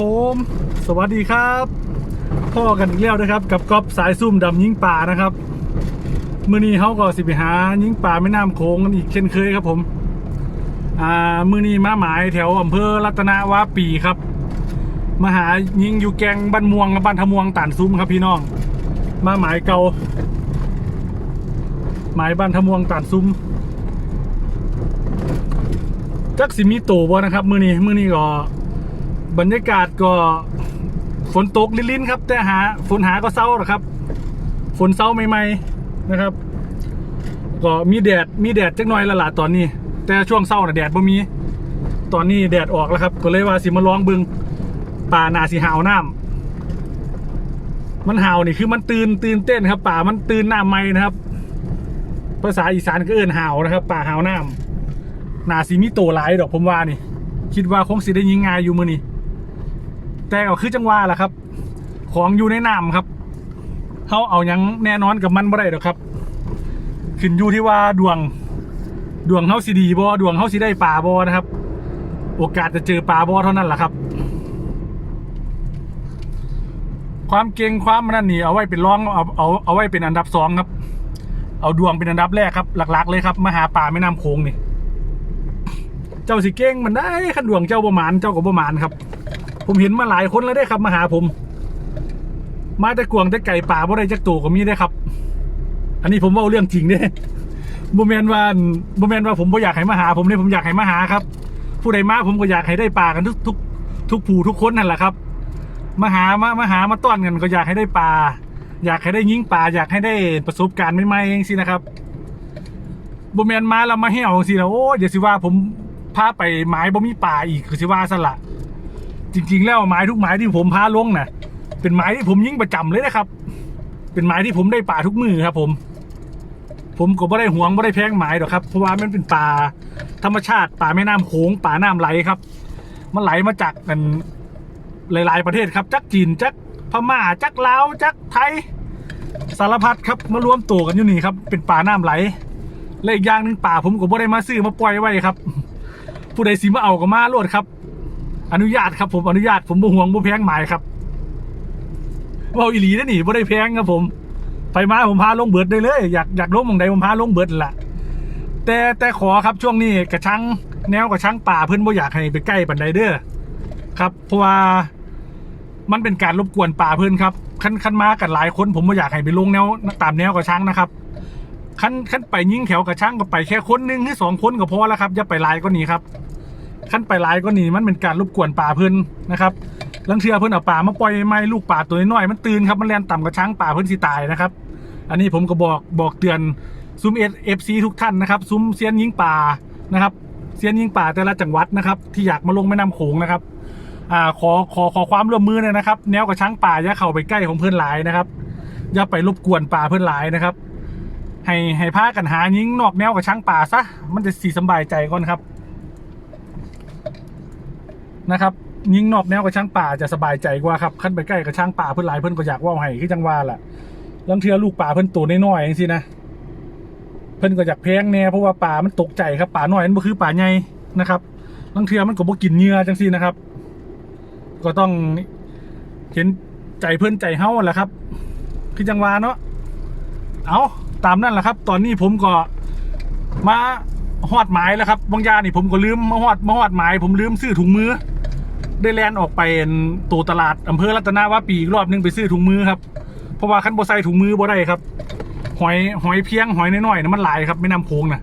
ผม สวัสดีครับ พ่อกันอีกแล้วนะครับ กับก๊อฟสายซุ่มดำยิงป่านะครับมือนี้เขาก็สิไปหายิงป่าแม่น้ำโขงกันอีกเช่นเคยครับผมอ่ามือนี้มาหมายแถวอำเภอรัตนวาปีครับมาหายิงอยู่แกงบ้านม่วงกับบ้านทะม่วงตานซุ้มครับพี่น้อง มาหมายเกาหมายบ้านทะม่วงตานซุ้มจักสิมีโตบ่นะครับ มือนี้มือนี้ก็ บรรยากาศก็ฝนตกลิ้นๆครับ แต่หาฝนหาก็เศร้าหรอครับ ฝนเศร้าใหม่ๆนะครับ ก็มีแดดมีแดดจักหน่อยละล่ะตอนนี้ แต่ช่วงเศร้าน่ะแดดบ่มี ตอนนี้แดดออกแล้วครับ ก็เลยว่าสิมาลองเบึงป่านาสิหาวน้ำมันหาวนี่คือมันตื่นตื่นเต้นครับ ป่ามันตื่นหน้ำไหมนะครับ ภาษาอีสานก็เอิ้นหาวนะครับ ป่าหาวน้ำนาซีมิโตหลายดอกผมว่านี่ คิดว่าคงสิได้ยิงงายอยู่มือนี่ แต่ก็คือจังหวะแหละครับ ของอยู่ในน้ำครับเขาเอาหยังแน่นอนกับมันบ่ได้ดอกครับ ขึ้นอยู่ที่ว่าดวง ดวงเขาสิดีบ่ดวงเขาสิได้ปลาบ่นะครับ โอกาสจะเจอปลาบ่เท่านั้นแหละครับ ความเก่งความนั่นนี่เอาไว้เป็นรองเอาเอาเอาไว้เป็นอันดับสองครับ เอาดวงเป็นอันดับแรกครับ หลัก ๆ เลยครับมาหาปลาแม่น้ำโขงนี่ เจ้าสิเก่งมันได้ขันดวงเจ้าประมาณเจ้าก็ประมาณครับ ผมเห็นมาหลายคนแล้วได้ครับมาหาผม มาแต่กวางแต่ไก่ป่าบ่ได้จักตัวก็มีได้ครับ อันนี้ผมว่าเรื่องจริงเด้บ่แมนว่าบ่แมนว่าผมบ่อยากให้มาหา ผมเนี่ยผมอยากให้มาหาครับ ผู้ใดมาผมก็อยากให้ได้ป่ากันทุกทุกทุกผู้ทุกคนนั่นแหละครับมาหามามาหามาต้อนกันก็อยากให้ได้ป่าอยากให้ได้ยิงป่าอยากให้ได้ประสบการณ์ใหม่ๆเองสินะครับบ่แมนมาแล้วมาเหี่ยวสินะโอ้ยอย่าสิว่าผมพาไปไม้บ่มีป่าอีกคือสิว่าสละ จริง ๆ แล้วไม้ทุกไม้ที่ผมพาลงน่ะ เป็นไม้ที่ผมยิ่งประจำเลยนะครับ เป็นไม้ที่ผมได้ป่าทุกมือครับผม ผมก็ไม่ได้หวงไม่ได้แพงไม้หรอกครับ เพราะว่ามันเป็นป่าธรรมชาติป่าแม่น้ำโขงป่าน้ำไหลครับ มันไหลมาจากกันหลาย ๆ ประเทศครับจักจีนจักพม่าจักลาวจักไทยสารพัดครับมารวมตัวกันอยู่นี่ครับ เป็นป่าน้ำไหลและอีกอย่างหนึ่งป่าผมก็บ่ได้มาซื้อมาปล่อยไว้ครับ ผู้ใดสิมาเอาก็มาโลดครับ อนุญาตครับผมอนุญาตผมบ่ห่วงบ่แพงหมายครับเว่าอีหลีนะนี่บ่ได้แพงครับผม ไปมาผมพาลงเบิดได้เลย อยากอยากลงมองใดผมพาลงเบิดละแต่แต่ขอครับช่วงนี้กระชังแนวกระชังป่าเพิ่นบ่อยากให้ไปใกล้ปันไดเด้อครับ เพราะว่ามันเป็นการรบกวนป่าเพิ่นครับคันคันมากันหลายคนผมบ่อยากให้ไปลงแนวตามแนวกระชังนะครับขั้นขั้นไปยิงแถวกระช่างก็ไปแค่คนหนึ่งหรือสองคนก็พอแล้วครับอย่าไปหลายก็หนีครับ ขั้นไปลายก็หนีมันเป็นการรบกวนป่าเพิ่นนะครับลังเทือเพิ่นเอาป่ามาปล่อยไม่ลูกป่าตัวน้อยมันตื่นครับมันแลนต่ำกระช่างป่าเพิ่นสิตายนะครับ อันนี้ผมก็บอกบอกเตือนซุ้มเอฟซีทุกท่านนะครับ ซุ้มเซียนยิงป่านะครับเซียนยิงป่าแต่ละจังหวัดนะครับ ที่อยากมาลงแม่น้ำโขงนะครับอ่าขอขอขอความร่วมมือหนอยนะครับ แนวกระช่างป่าอย่าเข้าไปใกล้ของเพื่อนหลายนะครับอย่าไปรบกวนป่าเพื่อนหลายนะครับ ให้ให้พากันหายิงนอกแนวกับช้างป่าซะมันจะสีสบายใจก่อนครับ นะครับยิงนอกแนวกับช้างป่าจะสบายใจกว่าครับขั้นไปใกล้กับช้างป่าเพื่อนหลายเพื่อนก็อยากว่าให้คือจังว่าแหละลังเทือลูกป่าเพื่อนตัวน้อยๆอย่างสินะเพื่อนก็อยากแพงแน่เพราะว่าป่ามันตกใจครับป่าน้อยมันก็คือป่าใหญ่นะครับลังเทือมันก็บ่กินเหยื่อจังสินะครับ ก็ต้องเห็นใจเพื่อนใจเฮ้าแหละครับ คือจังว่าเนาะเอาตามนั่นแหละครับ ตอนนี้ผมก็มาหอดหมายแล้วครับบางยานี่ผมก็ลืมมาหอดมาหอดหมาย ผมลืมซื้อถุงมือ ได้แลนออกไปตัวตลาดอำเภอรัตนาวาปีอีกรอบนึงไปซื้อถุงมือครับ เพราะว่าคันโบ่ใส่ถุงมือบ่ได้ครับ หอยหอยเพียงหอยน้อยๆนะมันหลายครับไม่นำโพงนะ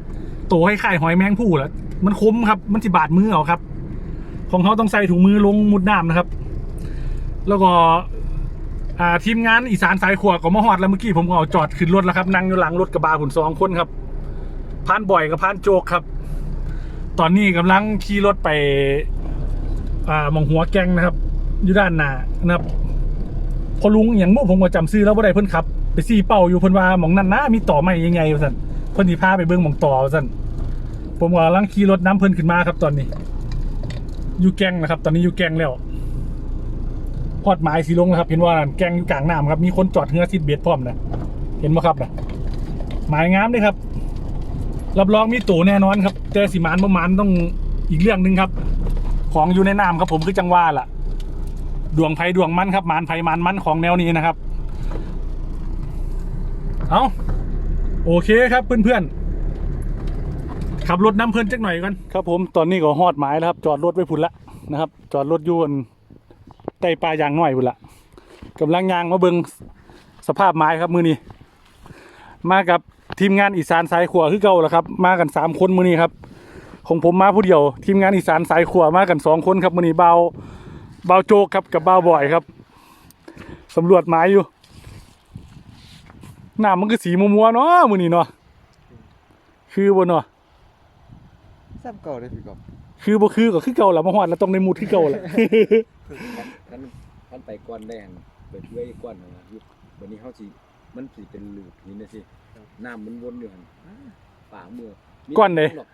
โตให้ไข่หอยแมงผู้แหละมันคุ้มครับ มันสิบาดมือเอาครับ ของเขาต้องใส่ถุงมือลงมุดน้ำนะครับ แล้วก็ทีมงานอีสานสายขวก็มาฮอดแล้วเมื่อกี้ผมก็เอาจอดขึ้นรถแล้วครับนั่งอยู่หลังรถกระบะผุนสองคนครับพานบ่อยกับพานโจกครับ ตอนนี้กำลังขี่รถไป อ่าหมองหัวแกงนะครับ อยู่ด้านหน้านะครับ พอลุงอย่างมุผมก็จำซื้อแล้วว่าได้เพิ่นขับ ไปซี่เป้าอยู่เพิ่นว่าหมองนั่นนะมีต่อไม้ยังไงสั่นเพิ่นสิพาไปเบิ่งหมองต่อสั่นผมกำลังขี่รถน้ำเพิ่นขึ้นมาครับตอนนี้ อยู่แกงนะครับ ตอนนี้อยู่แกงแล้วพอดหมายสีลงนะครับ เห็นว่าแกงอยู่กลางน้ำครับ มีคนจอดเฮือซิดเบ็ดพร้อมนะเห็นไหมครับนะหมายงามเลยครับ รับรองมีตู่แน่นอนครับแต่สีมานประมาณต้องอีกเรื่องหนึ่งครับ ของอยู่ในน้ำครับผมคือจังหว่าล่ะ ดวงไผ่ดวงมันครับมานไผ่มานมันของแนวนี้นะครับ เอาโอเคครับเพื่อนๆขับรถน้ำเพลินจักหน่อยกันครับ ผมตอนนี้ก็ฮอดหมายแล้วครับ จอดรถไว้พุ่นละนะครับ จอดรถยวนใต้ปลายางหน้อยพุ่นละกำลังยางมาเบิงสภาพไม้ครับมือนี้ มากับทีมงานอีสานสายขวาคือเก่าแล้วครับ มากันสามคนมือนี้ครับ ของผมมาผู้เดียว ทีมงานอีสานสายขวามากันสองคนครับมือนี้เบาเบาโจกครับกับเบาบ่อยครับสำรวจไม้อยู่หน้ามันก็สีมัวๆเนาะมือนี้เนาะคือบ่เนาะซ้ำเก่าได้พี่กอบคือบ่คือก็คือเก่าละมาฮอดแล้วต้องในมุดคือเก่าละคันคันไปก้อนแดงไปเรื่อยก้อนนั่นนะยุบวันนี้เฮาสิมันสิเป็นหลืบนี่นะสิน้ำมันวนอยู่หั่นป่าเมือมีก้อนใดดอก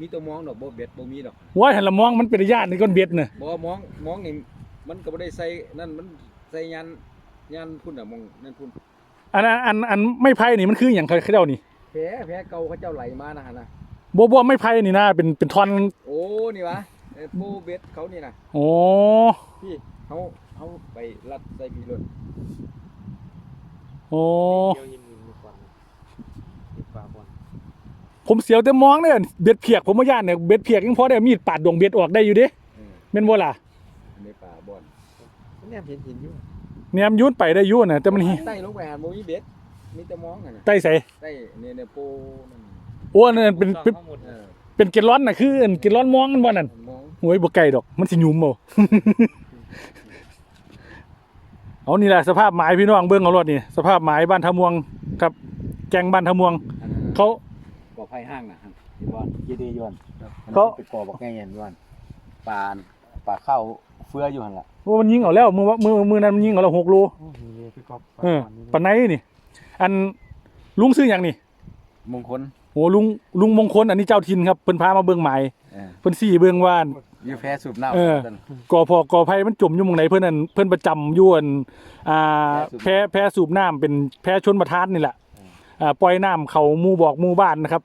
มีตัวมองดอกบ่เบ็ดบ่มีดอกว่าหันละมองมันเป็นญาติในก้อนเบ็ดน่ะบ่มองมองนี่มันก็บ่ได้ใส่นั่นมันใส่ยันยันพุ่นน่ะมองนั่นพุ่นอันอันอันอันไม่ไผ่นี่มันคืออย่างเขาเจ้านี่แผลแผลเก่าเขาเจ้าไหลมานะหั่นน่ะบ่บ่ไม่ไผ่นี่นะเป็นเป็นท่อนโอ้นี่วะเอ้ยโบเบ็ดเขานี่น่ะโอ้พี่เฮาเฮาไปรัดใส่พี่รถโอ้ เดียวยินมีควันมีปลาควัน ผมเสียวแต่มองเนี่ยเบ็ดเพียกผมว่าย่านเนี่ยเบ็ดเพียกยังพอได้เอามีดปาดดวงเบ็ดออกได้อยู่เด้เออแม่นบ่ล่ะในป่าบ่อนเนี่ยเห็นเห็นอยู่เนี่ยมันยุ่นไปได้อยู่น่ะแต่มันหิใต้ลงไปหาบ่มีเบ็ดมีแต่มองนั่นน่ะใต้ใส่ใต้เนี่ยเนี่ยโปนั่นโอ้อันนั่นเป็นเป็นข้อมูลเออเป็นเกล็ดร้อนน่ะคืออันเกล็ดร้อนมองมันบ่นั่นมองโอ้ยบ่ไกลดอก มันสิยุ่มเอาเอานี่แหละสภาพไม้พี่น้องเบิ่งเอารถนี่สภาพไม้บ้านทะมวงครับ แกงบ้านทะมวงอันนั้นเขาก่อ ไฟห้างน่ะฮะที่ว่ายีดียวนเขาไปก่อบอกแง่เย็นยวนปลาปลาเข้าเฟื้ออยู่หั่นล่ะว่ามันยิงเอาแล้วมือว่ามือมือนั้นมันยิงเอาแล้วหกโลโอ้มีเลยพี่ก๊อฟปลาเออควันนี่ปันไหนนี่ อันลุงซื้ออย่างนี่มงคลโหลุงลุงมงคลอันนี้เจ้าถิ่นครับเพิ่นพามาเบิ่งหมายเออเพิ่นสี่เบิ่งว่าอยู่แพ้สูบน้ำเออนั่นก่อพอกอไผมันจมอยู่หมองไหนเพิ่นนั่นเพิ่นประจำอยู่อันอ่าแพ้แพ้สูบน้ำเป็นแพ้ชนประทานนี่แหละอ่า ปล่อยน้ำเข้าหมู่บอกหมู่บ้านนะครับ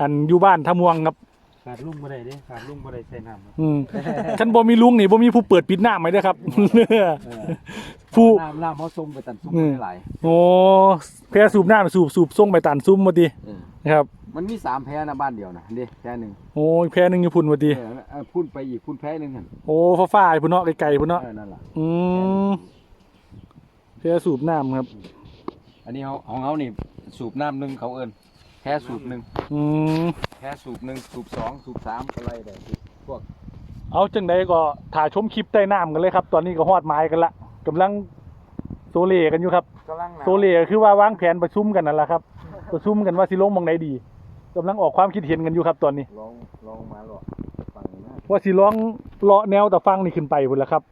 อันอยู่บ้านทะมวงครับขาดลุงบ่ได้เด้ขาดลุงบ่ได้ใส่น้ำครับอืมคันบ่มีลุงนี่บ่มีผู้เปิดปิดน้ำไว้เด้อครับเออผู้น้ำน้ำเขาส่งไปตันซุ่มอืมหลายโอ้แพ้สูบน้ำสูบสูบส่งไปตันซุ่มมาติเออนะครับ มันมีสามแพ้นะบ้านเดียวนะเด้แพ้หนึ่งโอ้ยแพ้หนึงอยู่พุ่นมาติเออเออพุ่นไปอีกพุ่นแพ้หนึ่งหั่นโอ้ฟ้าๆพุ่นเนาะไกลๆพุ่นเนาะเออนั่นล่ะอืมแพ้สูบน้ำครับ อันนี้เขาของเขานี่ สูบน้ำหนึ่งเขาเอิ้นแพ้สูบหนึ่งอืมแพ้สูบหนึ่งสูบสองสูบสามอะไรแบบนี้พวกเอาจังใดก็ถ่ายชมคลิปใต้น้ำกันเลยครับ ตอนนี้ก็ฮอดไม้กันละกำลังโซเลกันอยู่ครับกำลังหนาวโซเลก็คือว่าวางแผนประชุมกันนั่นแหละครับ ประชุมกันว่าสิลงหมองไหนดีกำลังออกความคิดเห็นกันอยู่ครับตอนนี้ ลองลองมาหรอกฟังนะว่าสิลองเลาะแนวตะฟังนี่ขึ้นไปพุ่นละครับ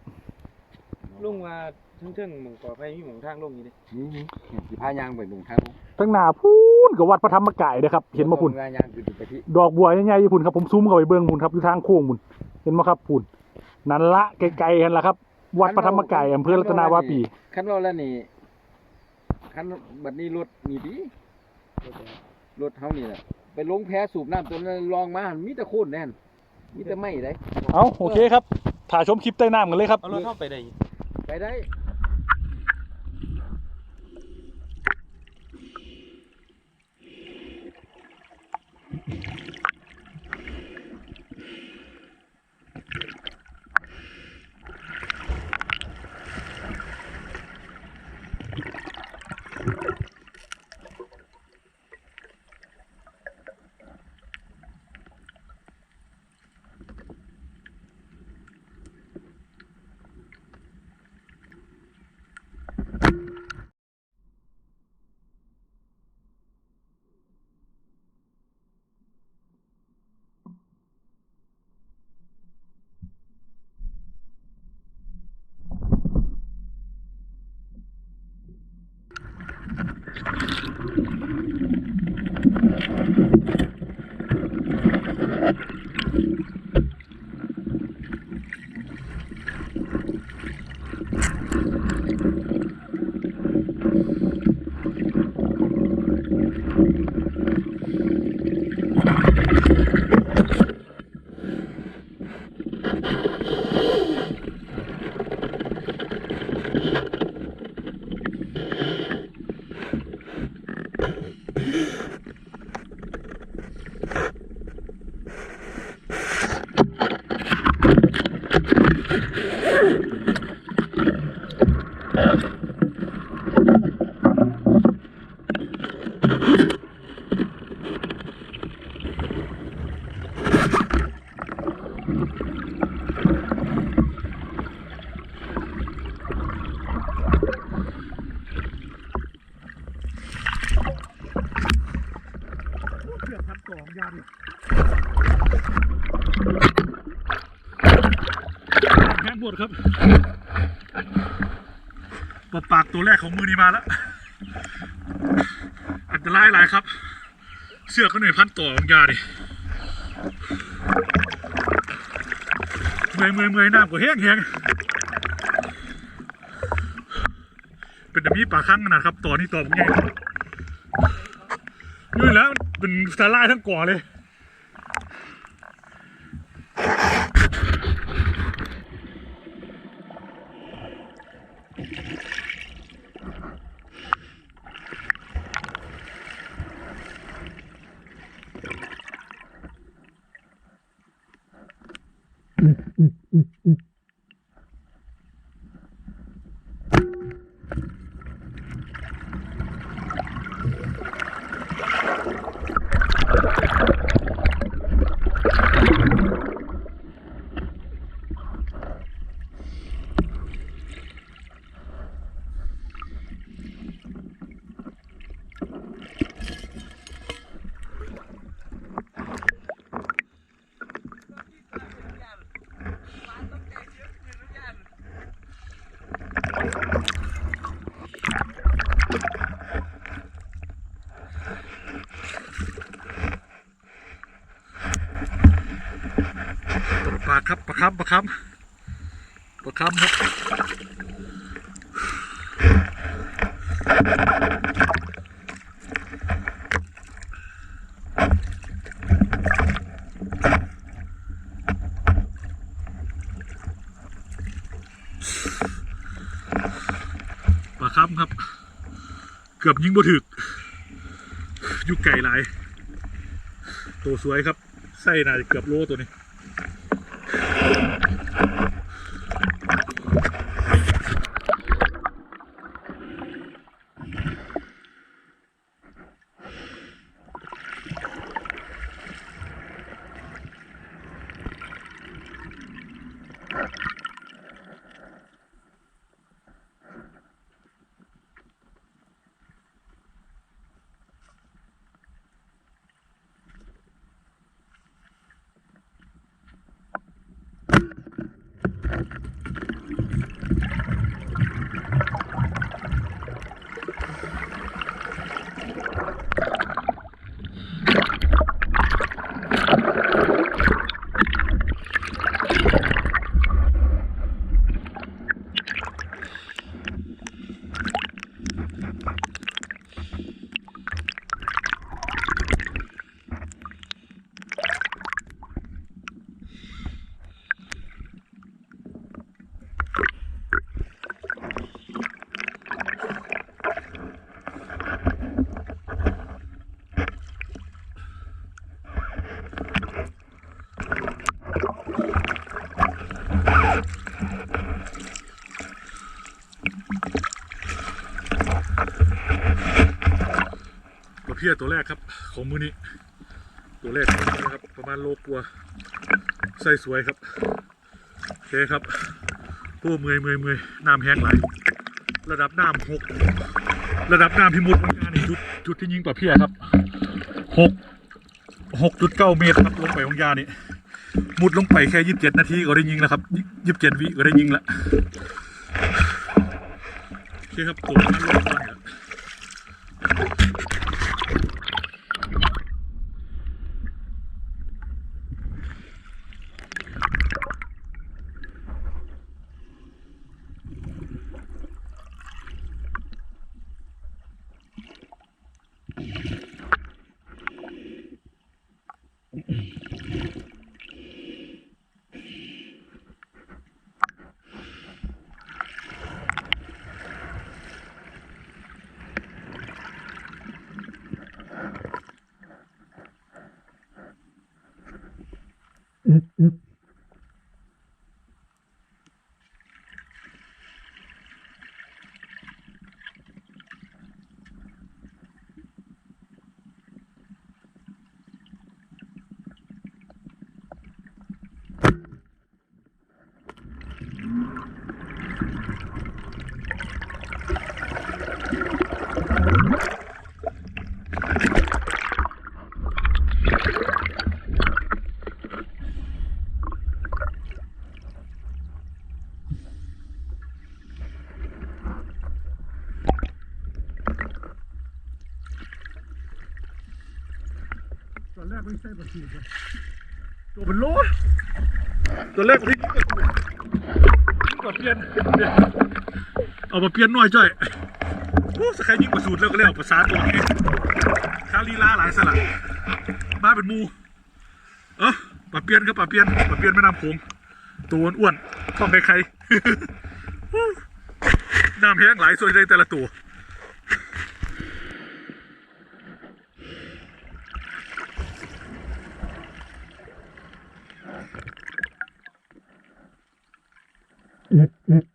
ลุงว่า เทิงๆหมองก่อไฟมีหมองทางลงอยู่ดินี่นี่สิพายางไปหนึ่งครั้งทั้งหน้าพูนกับวัดพระธรรมกายเด้อครับ เห็นบ่พุ่นพายางคือไปที่ดอกบัวใหญ่ๆอยู่พุ่นครับผมซูมเข้าไปเบิ่งพุ่นครับอยู่ทางโค้งพุ่นเห็นบ่ครับพุ่นนั่นละไกลๆกันละครับ วัดพระธรรมกายอำเภอรัตนาวาปีขั้นเราแล้วนี่ขั้นบัดนี้รถมีดีรถเฮานี่แหละไปลงแพ้สูบน้ำตัวนั้นลองมามีแต่โคนแน่นมีแต่ไม่ได้ เอาโอเคครับถ่ายชมคลิปใต้น้ำกันเลยครับ เอารถเข้าไปได้ ไปได้ ตัวแรกของมือนี้มาแล้ว อันตรายหลายครับ เสื้อเขาหน่อยพันต่อของยาดิเมื่อยเมื่อยเมื่อยน้ำก็แห้งแห้งเป็นแบบนี้ปลาครั้งขนาดครับ ต่อนี่ต่อผมไงนี่แล้วเป็นสาลายทั้งก่อเลย ปลา ครับปลาครับปลาครับปลาครับครับปลาครับครับ เกือบยิงบ่ถึกอยู่ไก่หลาย ตัวสวยครับ ไส้น่าจะเกือบโลตัวนี้ เพี้ยตัวแรกครับ ของมือนี้ ตัวแรกนะครับ ประมาณโลกว่าไส้สวยครับโอเคครับโอ้เมื่อยเมื่อยเมื่อยน้ำแห้งไหลระดับน้ำหกระดับน้ำพิมุดของงานนี่จุดจุดที่ยิงปลาเพี้ยครับหกหกจุดเก้าเมตรครับลงไปของยานี่มุดลงไปแค่ยี่สิบเจ็ดนาทีก็ได้ยิงแล้วครับยี่สิบเจ็ดวิก็ได้ยิงแล้วโอเคครับตัวนั้นลงก่อ ใส่ปลาสูตรตัวเป็นโลตัวแรกที่ยิงกว่าเปลี่ยนเอามาเปลี่ยนหน่อยจ้อยโอ้สกายยิงกว่าสูตรแล้วก็เรียกภาษาตัวนี้คาลีลาหลายสละมาเป็นมูเออปลาเปลี่ยนครับปลาเปลี่ยนปลาเปลี่ยนแม่น้ำโขงตัวอ้วนท้องใครๆน้ำแห้งไหลสวยได้แต่ละตัว Merci.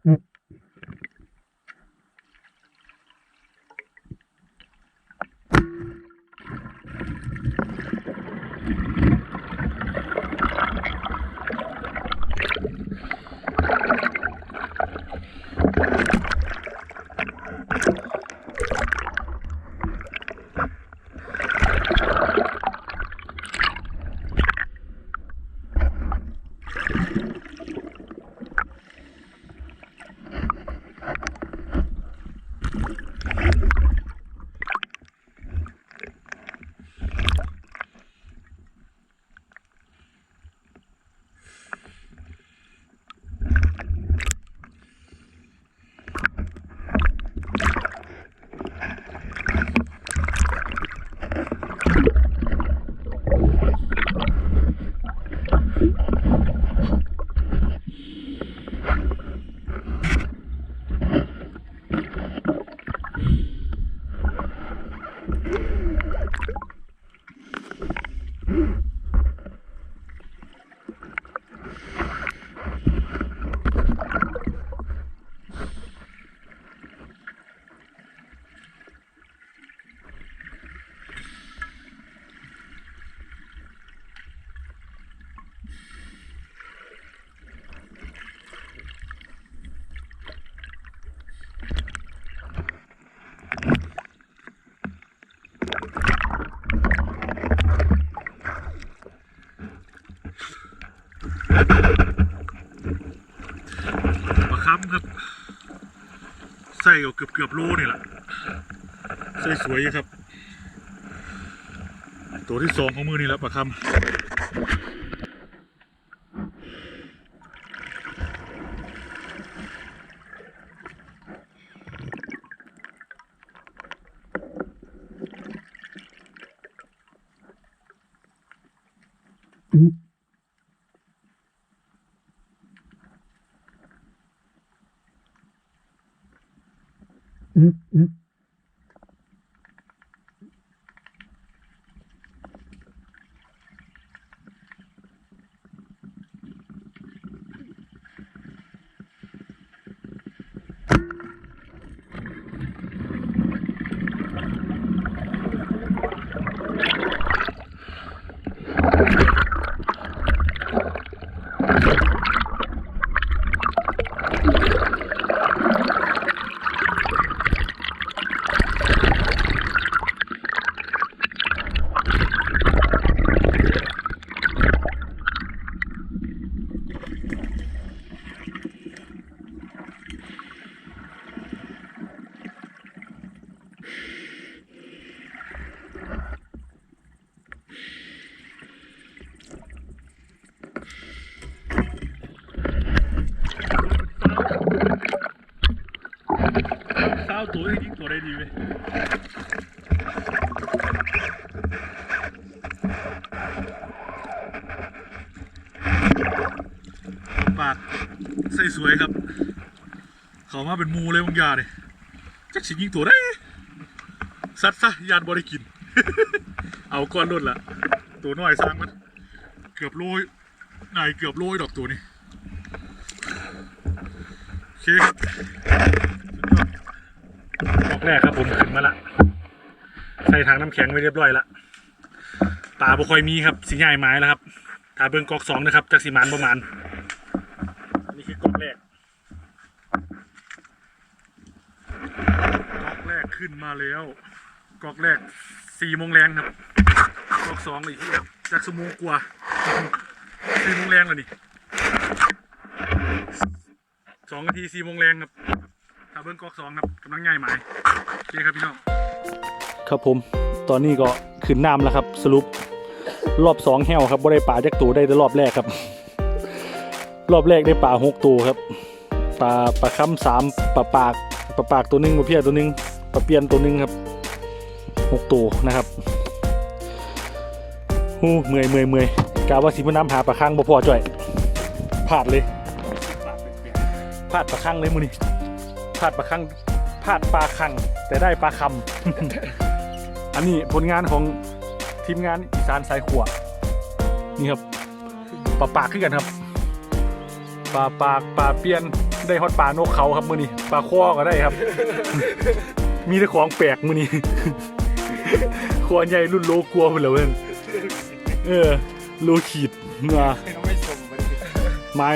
คับครับ ใส่ก็เกือบเกือบโลนี่แหละใส่สวยอยู่ครับ ตัวที่สองของมือนี่แหล้วปลาคำ เศร้าตัวยิงตัวได้ดีไหมปากใส่สวยครับเขามาเป็นมูเลยบางยางเลยจักสิยิงตัวได้สัตว์ซะยานบริกิน เอาก้อนรุ่นละตัวน้อยสร้างมัน เกือบโลยนายเกือบโลยดอกตัวนี้ โอเคครับดอกแรกครับผมขึ้นมาละ ใส่ทางน้ำแข็งไว้เรียบร้อยละปลาบ่ค่อยมีครับสีใหญ่ไม้แล้วครับถ้าเบิ่งกอกสองนะครับจากสีมันประมาณอันนี้คือกอกแรกกอกแรกขึ้นมาแล้วกอกแรกสี่โมงแรงครับกอกสองอีกที่จากสมงกว่าสี่โมงแรงแล้วนี่ สองนาทีสี่โมงแรงครับถ้าเบิ่งกอกสองครับกำลังใหญ่ไม้โอเคครับพี่น้องครับผมตอนนี้ก็ขึ้นน้ำแล้วครับสรุปรอบสองแห้วครับบ่ได้ปลาจักตัวได้แต่รอบแรกครับ รอบแรกได้ปลาหกตัวครับปลาปลาค้ำสามปลาปากปลาปากตัวหนึงปลาเพียตัวหนึงปลาเปียนตัวหนึงครับหกตัวนะครับฮู้เมื่อยเมื่อยเมื่อยกาว่าสิมาน้ำหาปลาคังบ่พอจ่อยพลาดเลย พลาดปลาคังเลยมื้อนี้พลาดปลาคังพลาดปลาคังแต่ได้ปลาคำ อันนี้ผลงานของทีมงานอีสานสายขวนี่ครับปลาปากขึ้นกันครับปลาปากปลาเปียนได้ฮอดปลานกเขาครับมือนี้ปลาข้อก็ได้ครับ มีแต่ของแปลกมือนี้คอใหญ่รุ่นโลกลัวไปเลยเว้ยเออโลขีดเงาไม่ชมมันไม้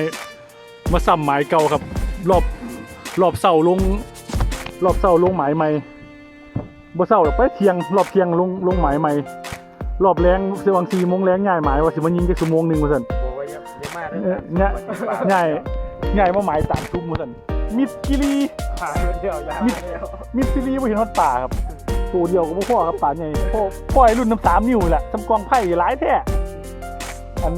มาซ้ำไม้เก่าครับ รอบรอบเสาลงรอบเสาลงหมายใหม่บ่เสาหรอกไปเที่ยงรอบเที่ยงลงลงหมายใหม่รอบแรงเสวังสี่โมงแรงง่ายหมายว่าสิมันยิงแค่ชั่วโมงหนึ่งว่าซั่นบอกว่าอย่าอย่ามาเออง่ายง่ายง่ายมาหมายสามทุ่มว่าซั่นมิดกิรีผ่านเดียวยาวแล้วมิดซิรีบ่เห็นฮอดป่าครับตัวเดียวก็บ่พอครับป่าใหญ่พ่อพ่อไอ้รุ่นน้ำสามนิ้วนี่แหละทำกองไผ่หลายแท้อัน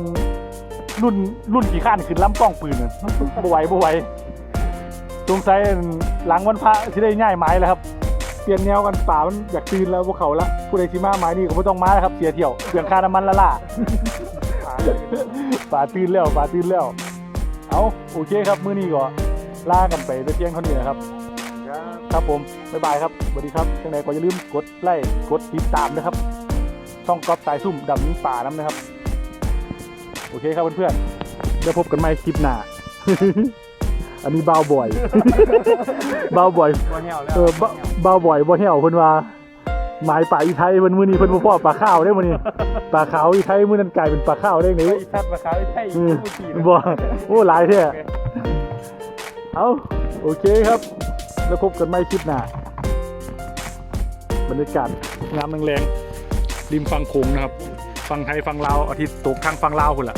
รุ่นรุ่นกี่ข้านขึ้นลำกล้องปืนน่ะบ่ไหวบ่ไหว สงสัยหลังวันพระสิได้ง่ายไม้แล้วครับเปลี่ยนแนวกันป่ามันอยากตื่นแล้วพวกเขาละผู้ใดสิมาไม้นี่ก็บ่ต้องมาแล้วครับเสียเที่ยวเปลืองค่าน้ำมันละล่ะป่าตื่นแล้วป่าตื่นแล้วเอาโอเคครับมื้อนี้ก็ลากันไปต่เพียงเท่านี้นะครับครับผมบ๊ายบายครับสวัสดีครับยังไงก็อย่าลืมกดไลค์กดติดตามนะครับ ช่องก๊อฟสายซุ่มดำนิ้งป่าน้ำนะครับ โอเคครับเพื่อนๆเดี๋ยวพบกันใหม่คลิปหน้า อันนี้เบาบ่อยเบาบ่อยตัวเหี่ยวแล้วเออเบาเบาบ่อยบ่เหี่ยวเพิ่นว่าหมายป่าอีไทยเพิ่นมื้อนี้เพิ่นบ่พอปลาข้าวได้มื้อนี้ปลาขาวอีไทยมื้อนั้นกลายเป็นปลาข้าวได้ไงไอ้พัดมาขาวใช่อืมผู้ขี่บ่โอ้หลายแท้เอาโอเคครับ แล้วพบกันใหม่คลิปหน้าบรรยากาศงามแรงๆริมฝั่งโขงนะครับฝั่งไทยฝั่งลาวอาทิตย์ตกทางฝั่งลาวพุ่นล่ะ